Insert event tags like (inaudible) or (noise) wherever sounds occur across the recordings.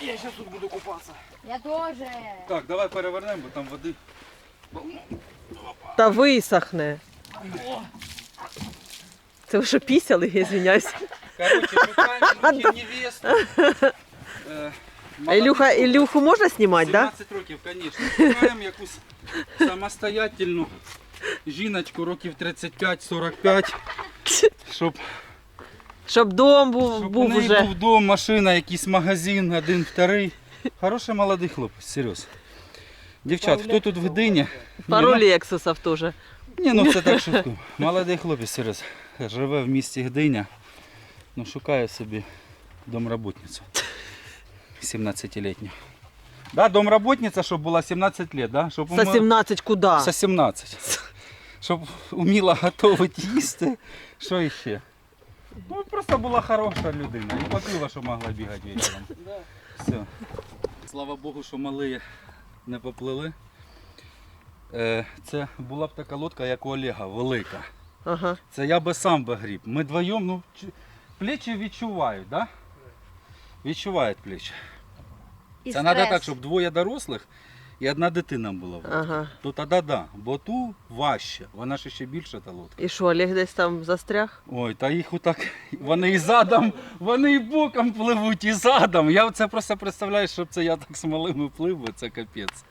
Я зараз тут буду купатися. Я тоже. Так, давай перевернемо, бо там води. Та висохне. Це ви що пісяли, я звиняюсь. Короче, шукаємо короче, невесту. Е, А Ілюха, Ілюху можна знімати, так? 17 років, звісно. Шукаємо якусь самостоятельну жіночку років 35-45, щоб, Щоб дом був, щоб у був неї уже. був дом, машина, якийсь магазин, один, вторий. Хороший молодий хлопець, серйозно. Дівчат, хто тут в Гдині? Пару Ні, лексусів теж. Ні, ну це так шутку. Молодий хлопець, серйозно. Живе в місті Гдиня. Ну, шукає собі домработницю. 17-літню. Да, домработниця, щоб була 17 років, да? Щоб уме- 17 куди? Со 17. Щоб вміла готувати їсти. Що іще? Ну, просто була хороша людина. І попила, що могла бігати вечором. Все. Слава Богу, що мали не поплили. Е, Це була б така лодка, як у Олега, велика. Ага. Це я би сам би гріб. Ми двоєм, ну, плечі відчувають, да? Відчувають плечі. І Це треба стрес. так, щоб двоє дорослих і одна дитина була. в лодці. Ага. То тоді да. Бо ту важче, вона ж ще більша та лодка. І що, Олег десь там застряг? Ой, та їх отак, вони і задом, вони і боком пливуть, і задом. Я це просто представляю, щоб це я так з малими плив, бо це капець.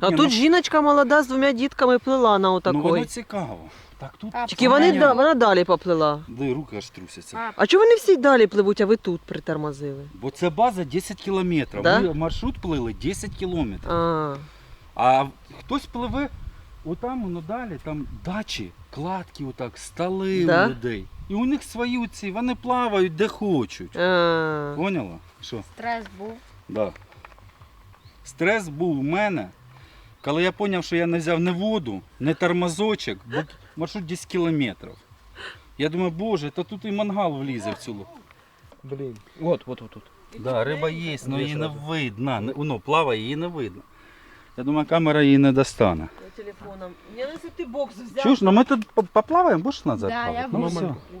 А Ні, тут ну- жіночка молода з двома дітками плила на Ну воно цікаво. Так тут. А, Тільки вони, да- вона далі поплила. Де руки аж трусяться. А, А чого вони всі далі пливуть, а ви тут притормозили? Бо це база 10 кілометрів. Да? Ми маршрут плили 10 кілометрів. А, А хтось пливе отам, воно далі, там дачі, кладки, отак, столи Да? у людей. І у них свої ці, вони плавають де хочуть. а. Поняла? Що? стрес був. Да. Стрес був у мене, коли я зрозумів, що я не взяв не воду, не тормозочок, бо маршрут 10 кілометрів. Я думаю, боже, та тут і мангал влізе в цю. лу- Блин. Вот, вот, вот тут. Да, риба є, але її не видно. Воно плаває, її не видно. Я думаю, камера її не достане. Телефоном. Не ти бокс взяв. Чуєш, ну ми тут по- поплаваємо, будеш назад Да, плавати? я ну, буду.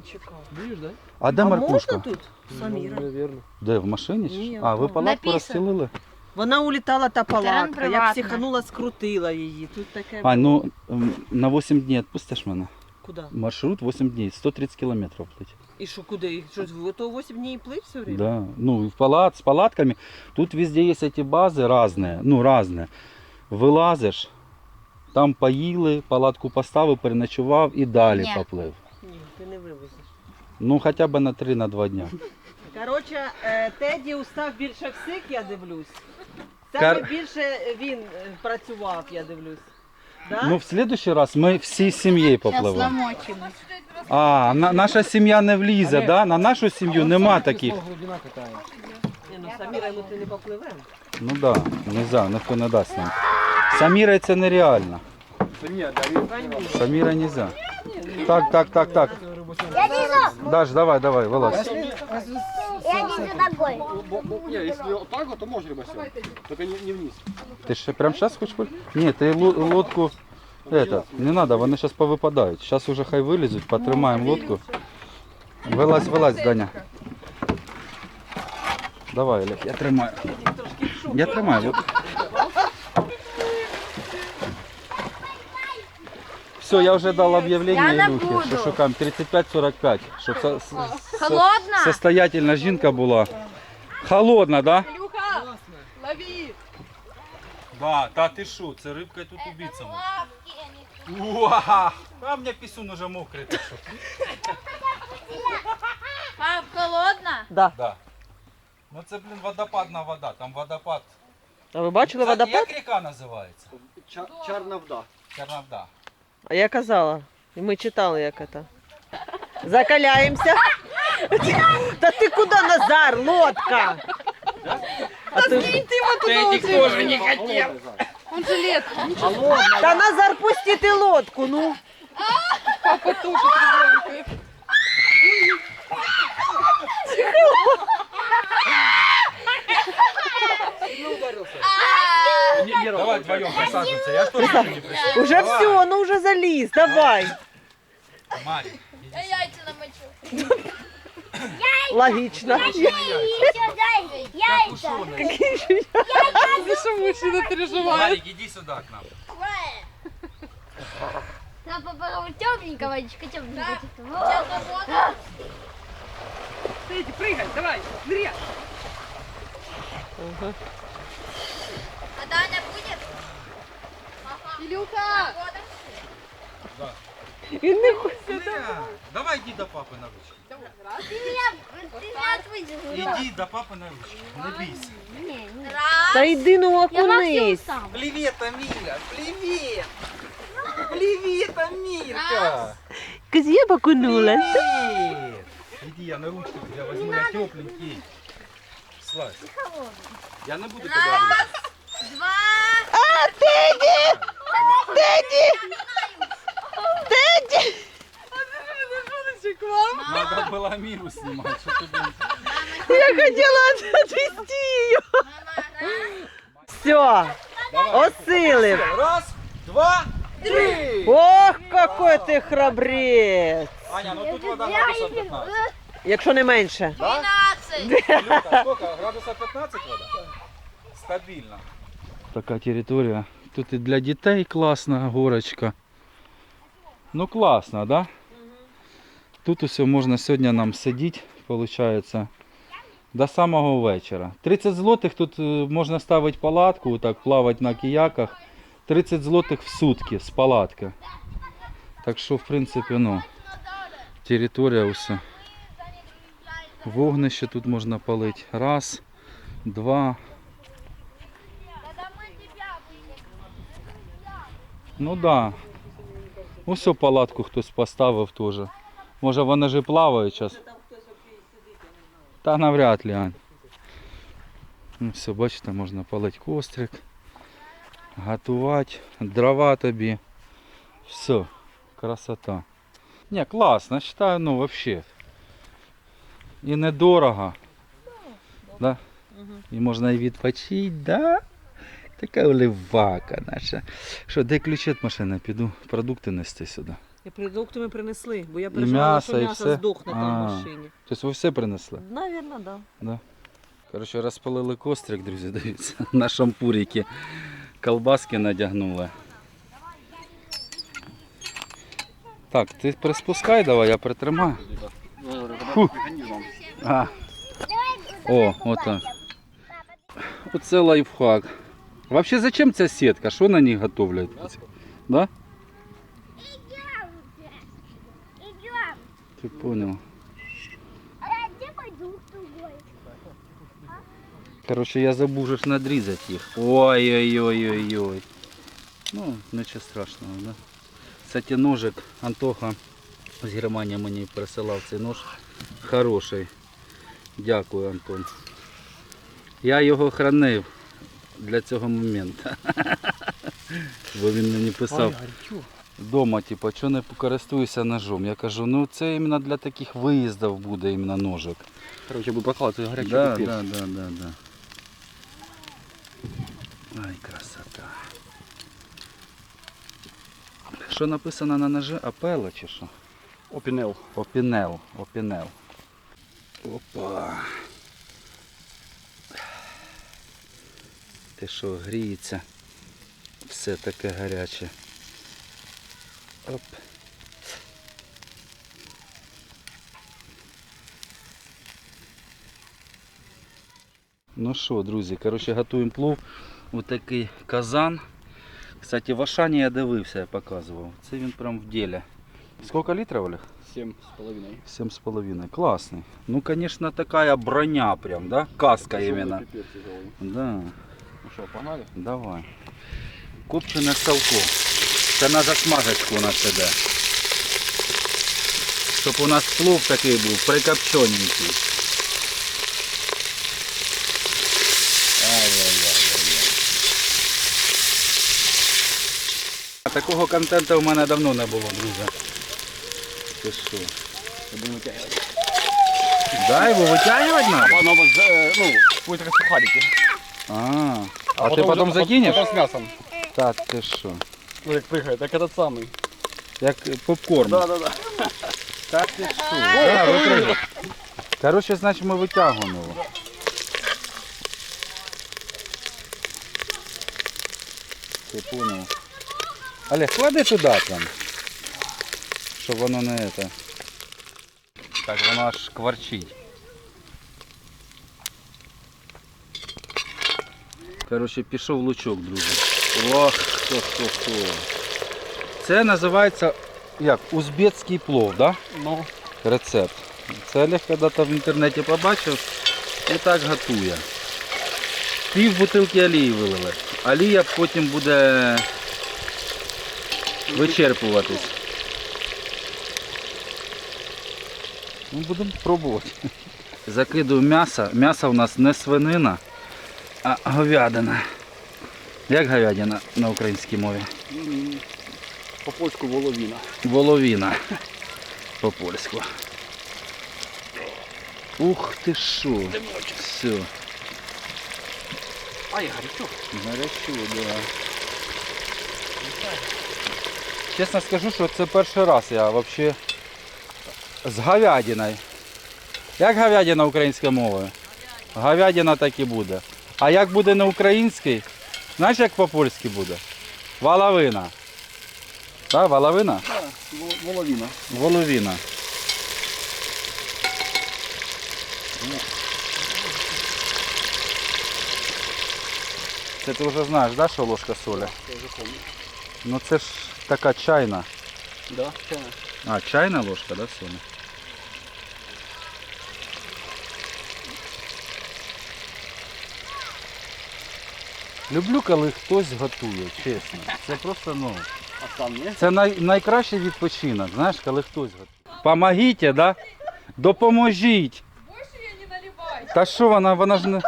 все. Будешь, да? А де а Маркушка? можна тут? Саміра. Ну, наверное. Де, в машині? чи Ні, а, ви там. палатку Написано. розстелили? Вона улітала та палатка. Я приватна. психанула, скрутила її. Тут таке. А, ну м, на 8 днів відпустиш мене? Куди? Маршрут 8 днів, 130 кілометрів плить. І що, куди? І Що, ви то 8 днів плив все время? Да. Ну, и в палат, с палатками. Тут везде есть эти базы разные, ну, разные. Вилазиш, там поїли, палатку поставив, переночував і далі Ні. поплив. Ні, ти не вивезеш. Ну, хоча б на 3-2 дня. Коротше, е, Теді устав більше всіх, я дивлюсь. Саме Кар- більше він е, працював, я дивлюсь. Да? Ну, в следующий раз ми всі з сім'єю Зараз попливемо. А, на, наша сім'я не влізе, да? На нашу сім'ю нема таких. Глубина какая. Ні, ну Саміра, ну ти не попливемо. Ну так, да, нельзя, ніхто не дасть нам. Саміра це нереально. Нет, да, Саміра нельзя. Так, так, так, так. Даш, давай, давай, вилазь. Я не за ногой. Не, если вот так вот, то можно рыбосек. Только не, не вниз. Ти ще прямо зараз хочеш? пол- Ні, ти ло- лодку. Это, не треба, вони зараз повипадають. Зараз уже хай вилізуть, потримаємо лодку. Вилазь, вилазь, Даня. Давай, Олег, я тримаю. Я тримаю лодку. Все, я вже дав об'явлення Я не Ілюхі, буду. що шукаємо 35-45, щоб со- со- со- Холодно? состоятельна жінка була. Холодна, да? Люха, лови! Да, та ти що, це рибка тут убийця. (laughs) Уа! А у мене пісюн уже мокрий. ти що? Пап, холодно? Да. Да. Ну це, блін, водопадна вода, там водопад. А ви бачили Кстати, водопад? Як ріка називається? Чар, Чарновда. Чорновда. А я казала. І ми читали, як це. Закаляємося. Та ти куди, Назар? Лодка! А ти... Он жилет. Та Назар, пусти ти лодку, ну. Давай вдвоем присаживайся, я ж тоже не присаживаюсь. Уже все, ну уже заліз, давай. Марі, Я яйца намочу. (laughs) Логічно. Еще дай яйца. Какие же я? Что мужчина переживает? Марик, иди сюда к нам. Там попала тепленькая водичка, тепленькая. Иди, прыгай, давай, ныряй. А Ілюха! Да. Він не хоче. Давай йди до папи на ручки. Ти мене, ти мене отвезешь. Іди до папи на ручки. Не бійся. Ні, ні. Та йди, ну окунись. Привіт, Аміля. Привіт. Привіт, Амілька. Козья окунулась. Привіт. Иди, я на ручку тебя возьму, я тепленький. Слазь. Я не буду тебя Раз, два. А, ты иди. Теді! Теді! Надо было Амиру снимать. Что ты, блин, Я хотіла отвести її. Все, осилив. Раз, два, три. Ох, какой ти храбрець. Аня, ну тут вода градусов 15. Якщо не менше. Да? Двенадцать. Люка, сколько? Градусов 15 вода? Стабильно. Така територія. Тут і для дітей класна горочка. Ну класно, да? Тут усе можна сьогодні нам сидіти, виходить, до самого вечора. 30 злотих тут е, можна ставити палатку, так плавати на кияках. 30 злотих в сутки з палатки. Так що, в принципі, ну, територія усе. Вогнище тут можна палити. Раз, два. Ну да. Ось палатку хтось поставив теж. Може вони ж і плавають зараз. Та навряд ли, Ань. Ну все, бачите, можна палити кострик, готувати, дрова тобі. Все, красота. Не, класно, вважаю, ну вообще. І недорого. Да? І можна і відпочити, да? Така оливака наша. Що, де ключ від машини? Піду продукти нести сюди. І продукти ми принесли, бо я переживала, м'ясо, що і м'ясо все? здохне там в машині. Тобто ви все принесли? Навірно, так. Да. Коротше, розпалили кострик, друзі, дивіться, (laughs) на шампурики. Колбаски надягнули. Так, ти приспускай давай, я притримаю. Фу. А. О, вот так. Оце лайфхак. Вообще зачем ця сітка? Що на ній готовлять? Да? Идем. Ти понял. А я где пойду с тобой? Короче, я забув же ж надрізати їх. Ой-ой-ой-ой-ой. Ну, нічого страшного, да? Кстати, ножик Антоха з Германії мені присилав цей нож. Хороший. Дякую, Антон. Я його хранив Для цього моменту. (laughs) Бо він мені писав вдома, типу, що не користуюся ножом. Я кажу, ну це іменно для таких виїздів буде іменно ножик. Короче, буду прокладывать горячий Да, капец. да, да, да, да. Ай, красота. Що написано на ножі? Апела чи що? Опинел. Опінел, опінел. Опа. Те що гріється. Все таке гаряче. Оп. Ну що, друзі, коротше, готуємо плов. Ось такий казан. Кстати, в Ашані я дивився, я показував. Це він прям в ділі. Скільки літрів, Олег? Семь с половиной. Семь с половиной. Классный. Ну, конечно, такая броня прям, да? Каска именно. Пипец. Да, Ну что, погнали? давай. Копчене салко. Це на засмажечку у нас іде. Щоб у нас плов такий був, прикопчененький. Ай-яй-яй-яй-яй. А Такого контенту в мене давно не було, друзі. Ти що? Я буду вытягивать. Да, его вытягивать надо? Оно вот, э, ну, будет как сухарики. А, а, ты потом потом уже- закинешь? Потом с мясом. Так, ты что? Ну, как прыгает, так этот самый. Як попкорн. Да, да, да. Так ти що? Да, випрыгуй. Коротше, значить ми витягуємо його. Ти понял. Олег, клади туди там. Щоб воно не это. Так, воно аж кварчить. Коротше, пішов лучок, друзі. Ох, хто, хто, хто. Це називається як узбецький плов, да? Ну, Рецепт. Це Олег коли-то в інтернеті побачив і так готує. Пів бутилки олії вилили. Олія потім буде вичерпуватись. Ну, будемо пробувати. (laughs) Закидую м'ясо. М'ясо у нас не свинина, а говядина. Як говядина на українській мові? по польську воловіна. Воловіна по-польську. Ух ти що. Все. Ай, гарячо. Гарячо, да. Чесно скажу, що це перший раз я взагалі з говядиною. Як говядина українською мовою? Говядина так і буде. А як буде на українській, знаєш як по-польськи буде? Воловина. Так, воловина? Так, во- воловіна. Воловина. Це ти вже знаєш, да, що ложка солі? Я вже помню. Ну це ж така чайна. Да, це. А, чайна ложка, да, солі? Люблю, коли хтось готує, чесно. Це просто, ну. А там є? Це най, найкращий відпочинок, знаєш, коли хтось готує. Помогіть, да? Допоможіть. Та що вона, вона ж не.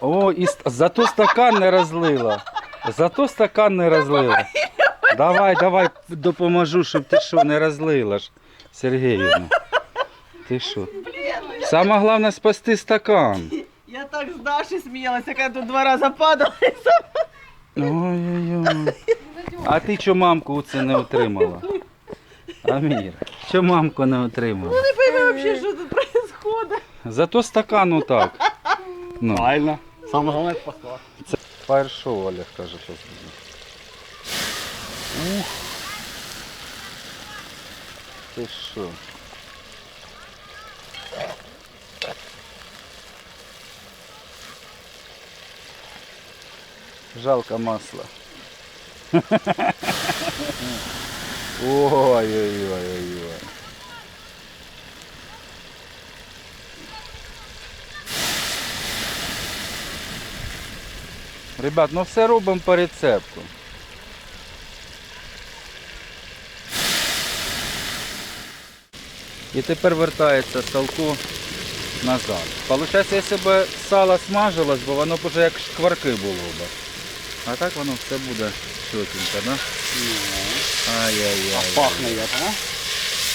О, і ст- зато стакан не розлила. Зато стакан не розлила. Давай, давай допоможу, щоб ти що не розлила ж, Сергіївна. Ти що? Саме головне спасти стакан. Так з Даші сміялася, коли тут два рази падала. Ой-ой-ой. А ти чого мамку це не отримала? Амір, чого мамку не отримала? Ну Не пойми взагалі, що тут відбувається. Зато стакан так. Ну, Правильно. Саме головне спасла. фаєр-шоу, Олег каже, що. Ух. Ти що? Жалко масла. Ой-ой-ой-ой-ой. Ребят, ну все робимо по рецепту. І тепер вертається салко назад. Получається, якщо б сало смажилось, бо воно б вже як шкварки було б. А так воно все буде чотенько, да? Ай-яй-яй. А пахне як, а?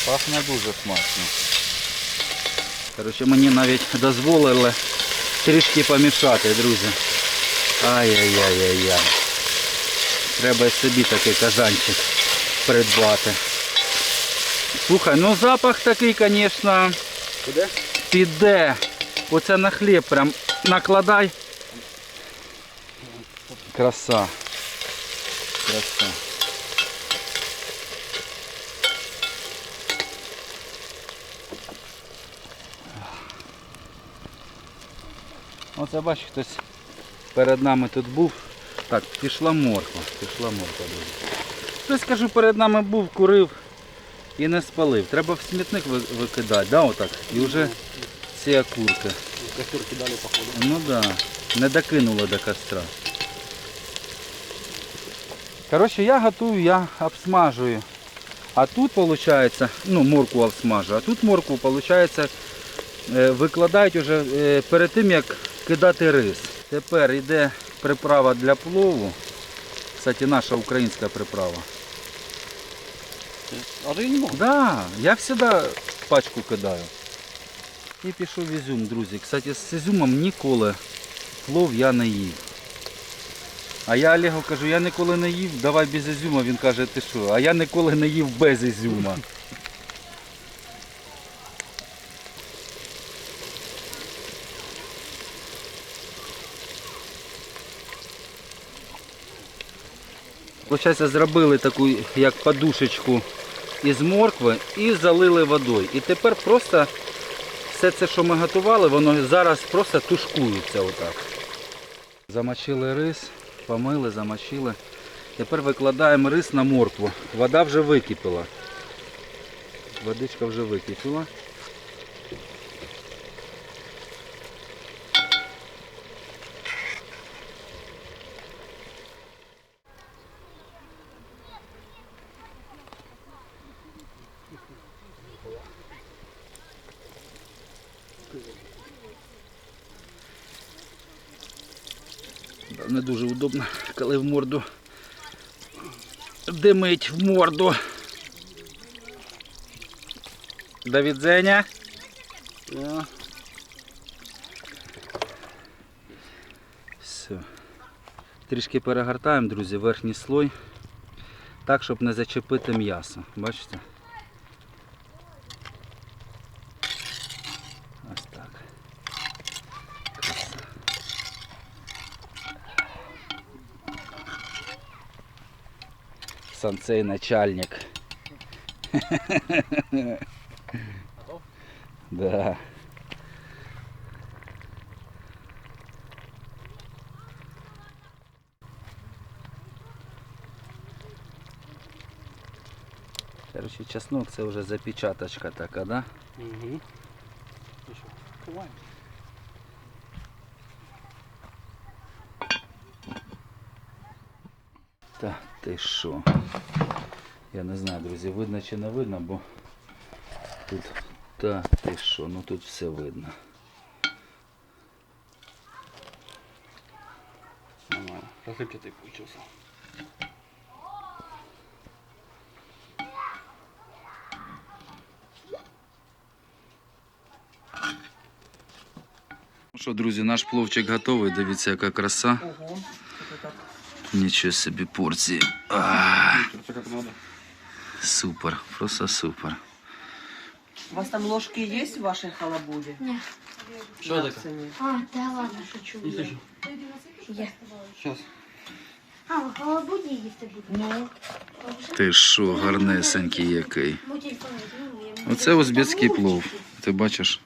Пахне дуже смачно. Коротше, мені навіть дозволили трішки помішати, друзі. Ай-яй-яй-яй-яй. Треба собі такий казанчик придбати. Слухай, ну запах такий, звісно, піде. Оце на хліб прям накладай. Краса. Краса. Оце бач, хтось перед нами тут був. Так, пішла морква. Пішла морква. Хтось кажу, перед нами був, курив і не спалив. Треба в смітник викидати, да, отак. І вже ці окурки. Костер кидали, походу. Ну да, не докинуло до костра. Коротше, я готую, я обсмажую. А тут виходить, ну морку обсмажу, а тут морку виходить, викладають уже е, перед тим як кидати рис. Тепер йде приправа для плову. Кстати, наша українська приправа. А ти не можеш. Да, я завжди пачку кидаю. І пішов ізюм, друзі. Кстати, з ізюмом ніколи плов я не їв. А я Олегу кажу, я ніколи не їв, давай без ізюма. Він каже, ти що, а я ніколи не їв без ізюма. Получається, зробили таку як подушечку із моркви і залили водою. І тепер просто все це, що ми готували, воно зараз просто тушкується отак. Замочили рис помили, замочили. Тепер викладаємо рис на моркву. Вода вже википіла. Водичка вже википіла. Не дуже удобно, коли в морду димить в морду. Давід Зеня. Все. Трішки перегортаємо, друзі, верхній слой. Так, щоб не зачепити м'ясо. Бачите? Санцей начальник. Да. Короче, чеснок це вже запечаточка така, да? Угу. Ховаємо. Та ти що? Я не знаю, друзі, видно чи не видно, бо тут та ти що, ну тут все видно. Нормально. Разлепчатый получился. Ну що, друзі, наш пловчик готовий. Дивіться, яка краса. Ого. Нічого собі порції. А, супер, просто супер. У вас там ложки есть в вашей халабуде? Нет. Что Как это? цене? А, да ладно, шучу. Не слышу. Я. Сейчас. А, в халабуді їсти буде? Ну, Ти що, гарнесенький який. Оце узбецький плов. Ти бачиш?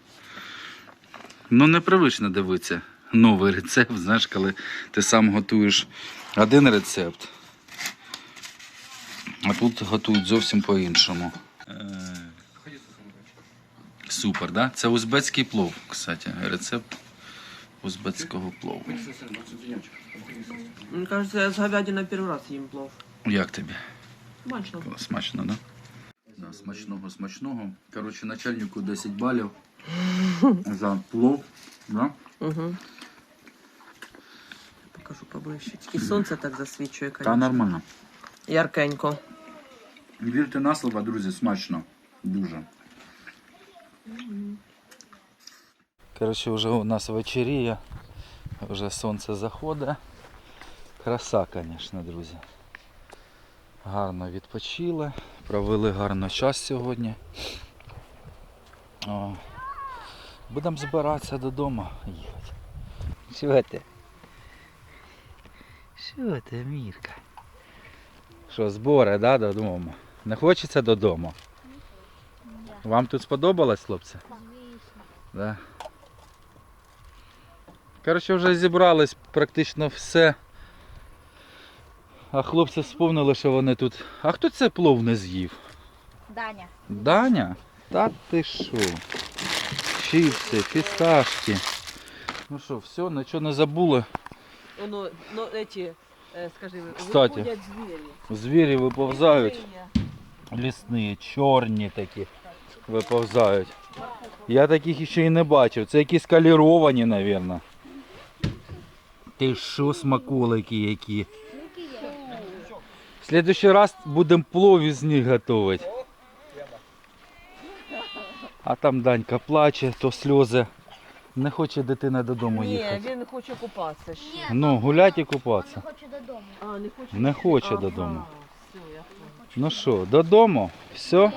Ну непривично дивитися. Новий рецепт, знаєш, коли ти сам готуєш один рецепт, а тут готують зовсім по-іншому. Супер, да? Це узбецький плов, кстати. Рецепт узбецького плову. мне кажется, я с говядиной первый раз ем плов. Як тобі? Смачно. Смачно, да? Да, смачного, смачного. Коротше, начальнику 10 балів (laughs) за плов. Да? Угу. Покажу поближче. І сонце так засвічує, Та нормально. Яркенько. Вірте на слово, друзі, смачно. Дуже. Коротше, вже у нас вечеріє, вже сонце заходить. Краса, звісно, друзі. Гарно відпочили, провели гарно час сьогодні. О, будемо збиратися додому їхати. Ти? Що ти, Мірка? Що, збори, да, додому? Не хочеться додому? Вам тут сподобалось, хлопці? Да. Коротше, вже зібрались практично все. А хлопці вспомнили, що вони тут. А хто це плов не з'їв? Даня. Даня? Та ти що? Чіпси, фісташки. Ну що, все, нічого не забули. Ну, ну, эти, э, скажи, Кстати. выходят звери. Звірі виповзають. Лісні, чорні такі виповзають. Я таких ще й не бачив. Це якісь каліровані, мабуть. Ти що, смаколики які? В следующий раз будемо плов із них готувати. А там Данька плаче, то сльози. Не хоче дитина додому Ні, їхати. він хоче купатися ще. Ну, гуляти і купатися. Хочу додому. А, не хоче? Не хоче додому. Все, я поняла. Ну що, додому? Все?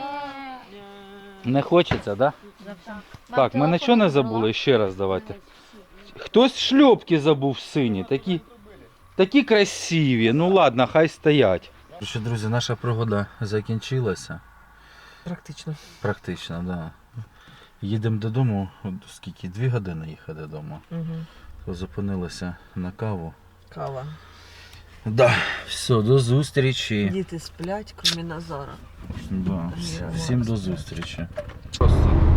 Не хочеться, так? Да? Так, ми нічого не забули, ще раз давайте. Хтось шльопки забув сині, такі Такі красиві. Ну ладно, хай стоять. Друзі, наша пригода закінчилася. Практично. Практично, так. Да. Їдемо додому. От Скільки? Дві години їхати додому. Угу. Зупинилися на каву. Кава. Да. Все, до зустрічі. Діти сплять, крім Назара. Да. Всім до зустрічі. Просто